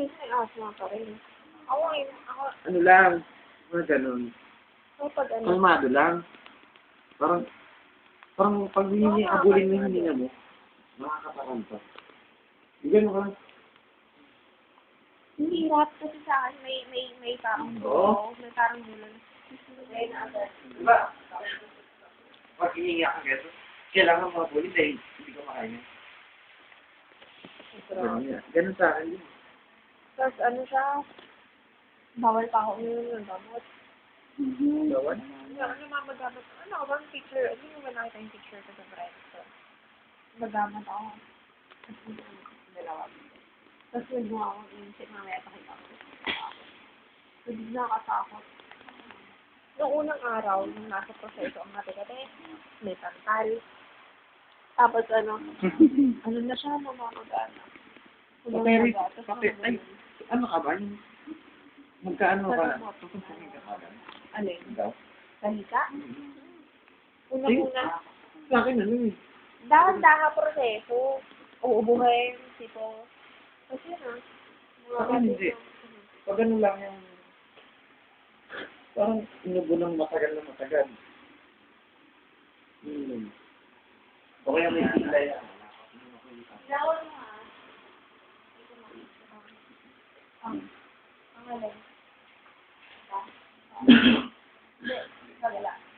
minsan may asma pa rin. Ako ngayon, ako, Ano lang, mga ganun. ako pag ano, Kalmado lang. Parang, parang pag hindi abulin mo yung hininga mo, makakatakam pa. Ganun ka. Ang hirap kasi sa akin, may, may, may parang Oo. dulo, may parang dulo. May na agad. Diba? Pag hininga ka ganito, kailangan mo abulin dahil hindi ka makain. Ganun, yan. ganun sa akin yun. Tapos ano siya, bawal pa ako uminom ng gamot. Gawan? Ano, ano mga magamot? Ano, bang picture? Ano yung ba nakita yung picture ko sa friend ko? Magamot ako. Dalawa. Tapos nagbuha ako ng isip, mamaya pakita ko. Bigla nakatakot. Noong unang araw, nung nasa proseso ang hati-hati, may tantal. Tapos ano, ano na siya, Rick. Tapos Bakit? Ay, ano ka ba? Yung, magkaano ka? Alin? Ikaw? Sige. Una-una, Sa akin, ano eh. dahan-dahan proseso. Uubuhin, tipo, kasi na. Sa akin, hindi. Pag ano lang yung, parang inubo ng matagal na matagal. Hmm. O kaya may kilay. Lawal mo ha. Ang, alin. Hindi, wala.